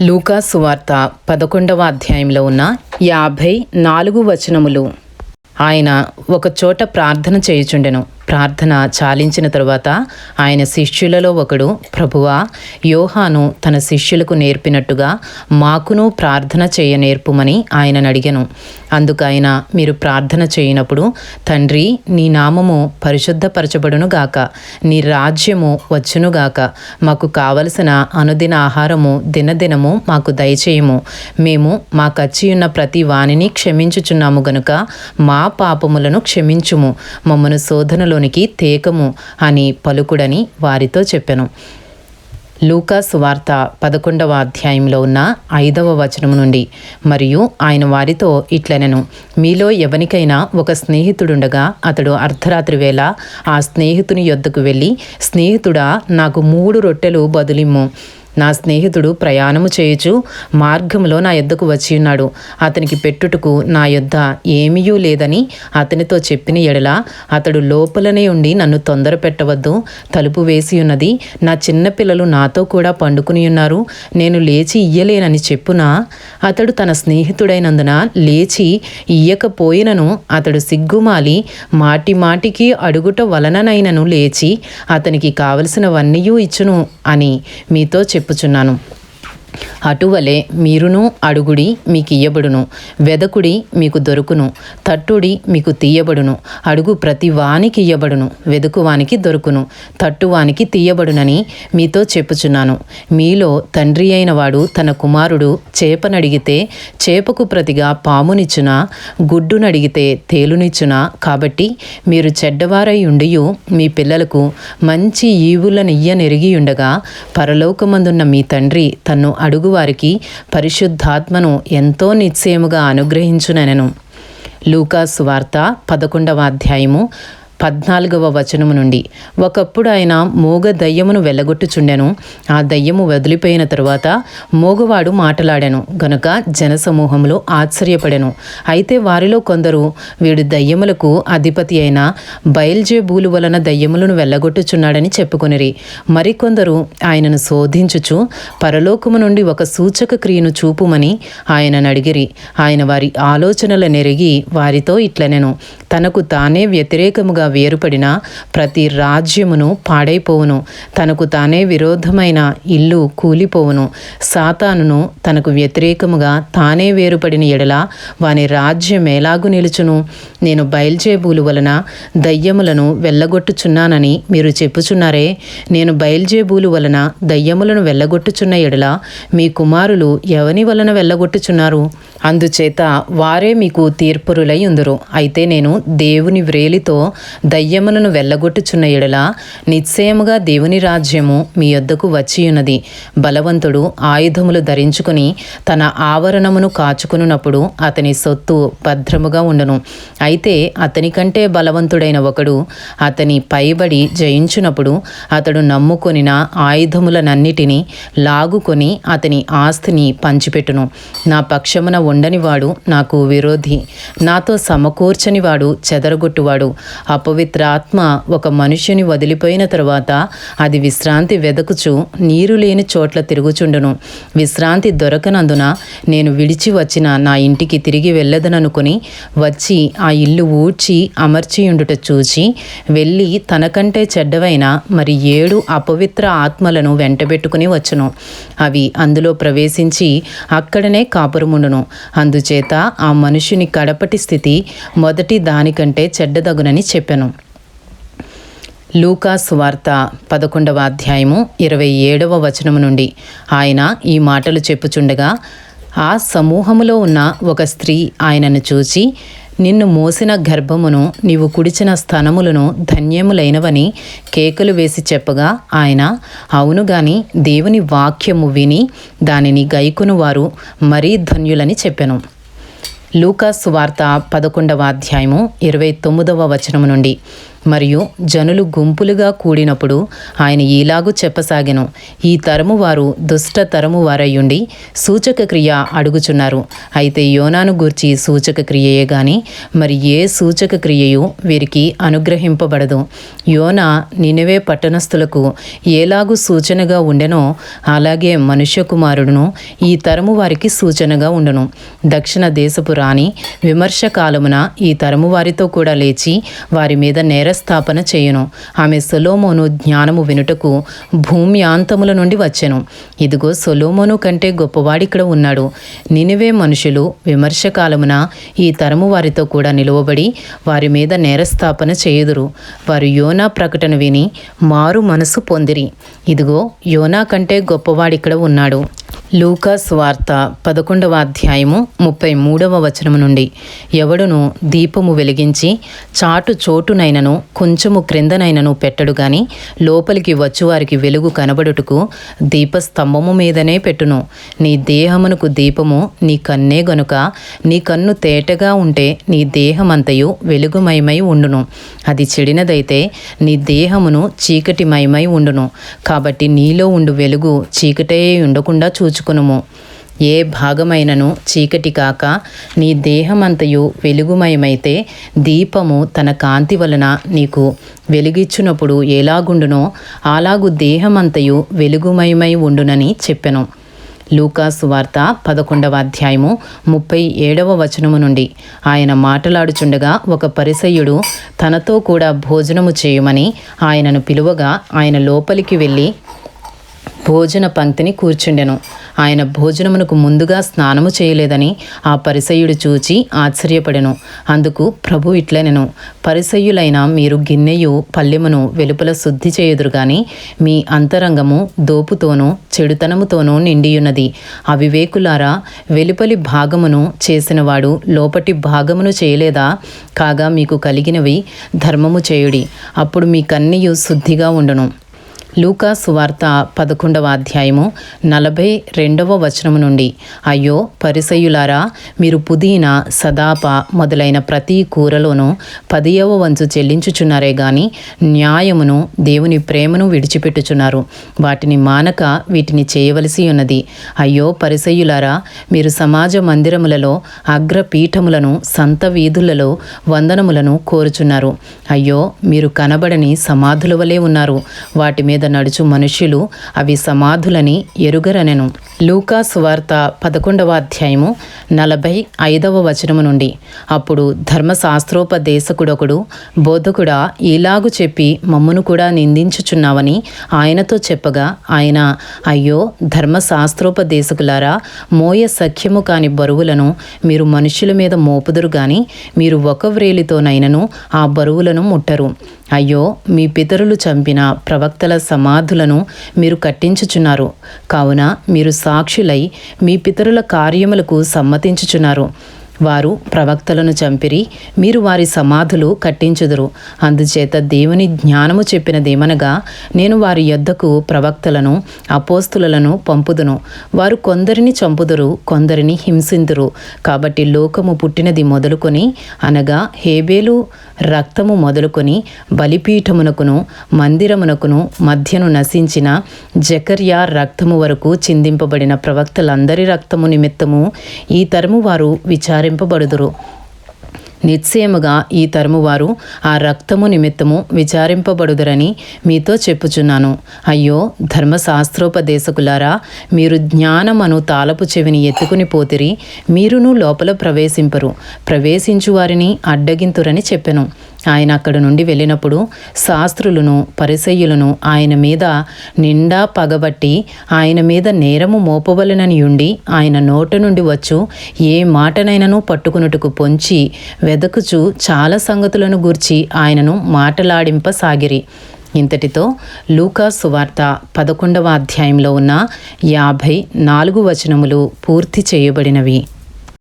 లూకా సువార్త పదకొండవ అధ్యాయంలో ఉన్న యాభై నాలుగు వచనములు. ఆయన ఒకచోట ప్రార్థన చేయుచుండెను. ప్రార్థన చాలించిన తరువాత ఆయన శిష్యులలో ఒకడు ప్రభువా యోహాను తన శిష్యులకు నేర్పినట్టుగా మాకును ప్రార్థన చేయ నేర్పుమని ఆయనను అడిగాను. అందుకు ఆయన మీరు ప్రార్థన చేయనప్పుడు తండ్రి నీ నామము పరిశుద్ధపరచబడును గాక నీ రాజ్యము వచ్చును గాక మాకు కావలసిన అనుదిన ఆహారము దినదినము మాకు దయచేయము. మేము మాకచ్చి ఉన్న ప్రతి వాణిని క్షమించుచున్నాము గనుక మా పాపములను క్షమించుము. మమ్మను లోనికి తేకము అని పలుకుడని వారితో చెప్పెను. లూకా సువార్త పదకొండవ అధ్యాయంలో ఉన్న ఐదవ వచనం నుండి మరియు ఆయన వారితో ఇట్లనెను మీలో ఎవనికైనా ఒక స్నేహితుడుండగా అతడు అర్ధరాత్రి వేళ ఆ స్నేహితుని యొద్దకు వెళ్ళి స్నేహితుడా నాకు మూడు రొట్టెలు బదులిమ్ము. నా స్నేహితుడు ప్రయాణము చేయుచు మార్గంలో నా యొద్దకు వచ్చి ఉన్నాడు. అతనికి పెట్టుటకు నా యొద్ద ఏమీయూ లేదని అతనితో చెప్పిన ఎడల అతడు లోపలనే ఉండి నన్ను తొందర పెట్టవద్దు తలుపు వేసి ఉన్నది. నా చిన్న పిల్లలు నాతో కూడా పండుకుని ఉన్నారు. నేను లేచి ఇయ్యలేనని చెప్పునా అతడు తన స్నేహితుడైనందున లేచి ఇయ్యకపోయినను అతడు సిగ్గుమాలి మాటి మాటికి అడుగుట వలననైనను లేచి అతనికి కావలసినవన్నీయూ ఇచ్చును అని మీతో చెప్పుచున్నాను. అటువలే మీరును అడుగుడి మీకు ఇయ్యబడును వెదకుడి మీకు దొరుకును. తట్టుడి మీకు తీయబడును. అడుగు ప్రతి వానికి ఇయ్యబడును. వెదుకువానికి దొరుకును. తట్టువానికి తీయబడునని మీతో చెప్పుచున్నాను. మీలో తండ్రి అయిన వాడు తన కుమారుడు చేపనడిగితే చేపకు ప్రతిగా పామునిచ్చునా గుడ్డునడిగితే తేలునిచ్చునా? కాబట్టి మీరు చెడ్డవారై ఉండియు మీ పిల్లలకు మంచి ఈవులనియ్యనెరిగి ఉండగా పరలోకమందున్న మీ తండ్రి తన్ను అడుగువారికి పరిశుద్ధాత్మను ఎంతో నిశ్చయముగా అనుగ్రహించునెనను. లూకాసు వార్త పదకొండవ అధ్యాయము పద్నాలుగవ వచనము నుండి. ఒకప్పుడు ఆయన మోగ దయ్యమును వెళ్ళగొట్టుచుండెను ఆ దయ్యము వదిలిపోయిన తరువాత మోగవాడు మాటలాడాను. గనుక జనసమూహంలో ఆశ్చర్యపడెను. అయితే వారిలో కొందరు వీడు దయ్యములకు అధిపతి అయిన బయల్జేబూలు వలన దయ్యములను వెళ్ళగొట్టుచున్నాడని చెప్పుకొనిరి. మరికొందరు ఆయనను శోధించుచు పరలోకము నుండి ఒక సూచక క్రియను చూపుమని ఆయనను అడిగిరి. ఆయన వారి ఆలోచనల నెరిగి వారితో ఇట్లనెను. తనకు తానే వ్యతిరేకముగా వేరుపడిన ప్రతి రాజ్యమును పాడైపోవును. తనకు తానే విరోధమైన ఇల్లు కూలిపోవును. సాతానును తనకు వ్యతిరేకముగా తానే వేరుపడిన ఎడల వాని రాజ్యం ఎలాగు నిలుచును. నేను బయల్జేబులు వలన దయ్యములను వెళ్ళగొట్టుచున్నానని మీరు చెప్పుచున్నారే. నేను బయల్జేబులు వలన దయ్యములను వెళ్ళగొట్టుచున్న ఎడల మీ కుమారులు ఎవని వలన వెళ్ళగొట్టుచున్నారు అందుచేత వారే మీకు తీర్పురులై ఉందరు. అయితే నేను దేవుని వ్రేలితో దయ్యములను వెళ్ళగొట్టుచున్న ఎడల నిశ్చయముగా దేవుని రాజ్యము మీ యొద్దకు వచ్చియున్నది. బలవంతుడు ఆయుధములు ధరించుకుని తన ఆవరణమును కాచుకునున్నప్పుడు అతని సొత్తు భద్రముగా ఉండను. అయితే అతని కంటే బలవంతుడైన ఒకడు అతని పైబడి జయించునప్పుడు అతడు నమ్ముకొనిన ఆయుధములనన్నిటినీ లాగుకొని అతని ఆస్తిని పంచిపెట్టును. నా పక్షమున ఉండనివాడు నాకు విరోధి. నాతో సమకూర్చనివాడు చెదరగొట్టువాడు. అపవిత్ర ఆత్మ ఒక మనుష్యుని వదిలిపోయిన తరువాత అది విశ్రాంతి వెదకుచు నీరు లేని చోట్ల తిరుగుచుండును. విశ్రాంతి దొరకనందున నేను విడిచి వచ్చిన నా ఇంటికి తిరిగి వెళ్ళదననుకుని వచ్చి ఆ ఇల్లు ఊడ్చి అమర్చియుండుట చూచి వెళ్ళి తనకంటే చెడ్డవైన మరి ఏడు అపవిత్ర ఆత్మలను వెంటబెట్టుకుని వచ్చును. అవి అందులో ప్రవేశించి అక్కడనే కాపురముండును. అందుచేత ఆ మనుషుని కడపటి స్థితి మొదటి దానికంటే చెడ్డదగునని చెప్పెను. లూకాస్ వార్త పదకొండవ అధ్యాయము ఇరవై ఏడవ వచనము నుండి ఆయన ఈ మాటలు చెప్పుచుండగా ఆ సమూహములో ఉన్న ఒక స్త్రీ ఆయనను చూచి నిన్ను మోసిన గర్భమును నీవు కుడిచిన స్థనములను ధన్యములైనవని కేకలు వేసి చెప్పగా ఆయన అవును గాని దేవుని వాక్యము విని దానిని గైకును వారు మరీ ధన్యులని చెప్పెను. లూకాస్ వార్త పదకొండవ అధ్యాయము ఇరవై తొమ్మిదవ వచనము నుండి. మరియు జనులు గుంపులుగా కూడినప్పుడు ఆయన ఈలాగు చెప్పసాగెను. ఈ తరము వారు దుష్ట తరము వారయ్యుండి సూచక క్రియ అడుగుచున్నారు. అయితే యోనాను గూర్చి సూచక క్రియయే గాని మరి ఏ సూచక క్రియయు వీరికి అనుగ్రహింపబడదు. యోన నినవే పట్టణస్థులకు ఏలాగు సూచనగా ఉండెనో అలాగే మనుష్య కుమారుడును ఈ తరము వారికి సూచనగా ఉండును. దక్షిణ దేశపు రాణి విమర్శ కాలమున ఈ తరము వారితో కూడా లేచి వారి మీద నేర న్యాయస్థాపన చేయును. ఆమె సొలోమోను జ్ఞానము వినుటకు భూమి ఆంతముల నుండి వచ్చెను. ఇదిగో సొలోమోను కంటే గొప్పవాడిక్కడ ఉన్నాడు. నినివే మనుషులు విమర్శ కాలమున ఈ తరము వారితో కూడా నిలువబడి వారి మీద నేరస్థాపన చేయుదురు. వారు యోనా ప్రకటన విని మారు మనసు పొందిరి. ఇదిగో యోనా కంటే గొప్పవాడిక్కడ ఉన్నాడు. లూకాస్ వార్త పదకొండవ అధ్యాయము ముప్పై మూడవ వచనము నుండి. ఎవడును దీపము వెలిగించి చాటు చోటునైనను కొంచెము క్రిందనైనను పెట్టడు గాని లోపలికి వచ్చువారికి వెలుగు కనబడుటకు దీపస్తంభము మీదనే పెట్టును. నీ దేహమునకు దీపము నీ కన్నే గనుక నీ కన్ను తేటగా ఉంటే నీ దేహమంతయు వెలుగుమయమై ఉండును. అది చెడినదైతే నీ దేహమును చీకటిమయమై ఉండును. కాబట్టి నీలో ఉండు వెలుగు చీకటే ఉండకుండా చూచుకునుము ఏ భాగమైనను చీకటి కాక నీ దేహమంతయు వెలుగుమయమైతే దీపము తన కాంతి వలన నీకు వెలుగిచ్చునప్పుడు ఎలాగుండునో అలాగు దేహమంతయు వెలుగుమయమై ఉండునని చెప్పెను. లూకాసు వార్త పదకొండవ అధ్యాయము ముప్పై ఏడవ వచనము నుండి ఆయన మాట్లాడుచుండగా ఒక పరిసయ్యుడు తనతో కూడా భోజనము చేయమని ఆయనను పిలువగా ఆయన లోపలికి వెళ్ళి భోజన పంక్తిని కూర్చుండెను. ఆయన భోజనమునకు ముందుగా స్నానము చేయలేదని ఆ పరిసయుడు చూచి ఆశ్చర్యపడెను. అందుకు ప్రభు ఇట్లనెను పరిసయ్యులైన మీరు గిన్నెయు పల్లెమును వెలుపల శుద్ధి చేయుదురు గాని మీ అంతరంగము దోపుతోనూ చెడుతనముతోనూ నిండియున్నది. అవివేకులారా వెలుపలి భాగమును చేసినవాడు లోపటి భాగమును చేయలేదా? కాగా మీకు కలిగినవి ధర్మము చేయుడి. అప్పుడు మీ కన్నీయు శుద్ధిగా ఉండును. లూకాస్ వార్త పదకొండవ అధ్యాయము నలభై రెండవ వచనము నుండి అయ్యో పరిసయులారా మీరు పుదీనా సదాప మొదలైన ప్రతి కూరలోనూ పదియవ వంచు చెల్లించుచున్నారే గాని న్యాయమును దేవుని ప్రేమను విడిచిపెట్టుచున్నారు. వాటిని మానక వీటిని చేయవలసి ఉన్నది. అయ్యో పరిసయులారా మీరు సమాజ మందిరములలో అగ్రపీఠములను సంత వీధులలో వందనములను కోరుచున్నారు. అయ్యో మీరు కనబడని సమాధుల వలె ఉన్నారు. వాటి మీద నడుచు మనుష్యులు అవి సమాధులని ఎరుగరనెను. లూకా సువార్త పదకొండవ అధ్యాయము నలభై ఐదవ వచనము నుండి. అప్పుడు ధర్మశాస్త్రోపదేశకుడొకడు బోధకుడా ఇలాగు చెప్పి మమ్మును కూడా నిందించుచున్నావని ఆయనతో చెప్పగా ఆయన అయ్యో ధర్మశాస్త్రోపదేశకులారా మోయ సఖ్యము కాని బరువులను మీరు మనుష్యుల మీద మోపుదురు గాని మీరు ఒక వ్రేలితోనైనను ఆ బరువులను ముట్టరు. అయ్యో మీ పితరులు చంపిన ప్రవక్తల సమాధులను మీరు కట్టించుచున్నారు. కావున మీరు సాక్షులై మీ పితరుల కార్యములకు సమ్మతించుచున్నారు. వారు ప్రవక్తలను చంపిరి మీరు వారి సమాధులు కట్టించుదురు. అందుచేత దేవుని జ్ఞానము చెప్పినదేమనగా నేను వారి యొద్దకు ప్రవక్తలను అపోస్తులను పంపుదును. వారు కొందరిని చంపుదురు కొందరిని హింసిందురు. కాబట్టి లోకము పుట్టినది మొదలుకొని అనగా హేబేలు రక్తము మొదలుకొని బలిపీఠమునకును మందిరమునకును మధ్యను నశించిన జకర్యా రక్తము వరకు చిందింపబడిన ప్రవక్తలందరి రక్తము నిమిత్తము ఈ తరము వారు విచారింపబడుదురు. నిశ్చయముగా ఈ తరమువారు ఆ రక్తము నిమిత్తము విచారింపబడుదురని మీతో చెప్పుచున్నాను. అయ్యో ధర్మశాస్త్రోపదేశకులారా మీరు జ్ఞానమను తాలపు చెవిని ఎత్తుకుని పోతిరి మీరును లోపల ప్రవేశింపరు. ప్రవేశించు వారిని అడ్డగింతురని చెప్పెను. ఆయన అక్కడ నుండి వెళ్ళినప్పుడు శాస్త్రులను పరిసయ్యులను ఆయన మీద నిండా పగబట్టి ఆయన మీద నేరము మోపవలనని ఉండి ఆయన నోట నుండి వచ్చు ఏ మాటనైనను పట్టుకునుటకు పొంచి వెదకుచు చాలా సంగతులను గూర్చి ఆయనను మాటలాడింపసాగిరి. ఇంతటితో లూకా సువార్త పదకొండవ అధ్యాయంలో ఉన్న యాభై నాలుగు వచనములు పూర్తి చేయబడినవి.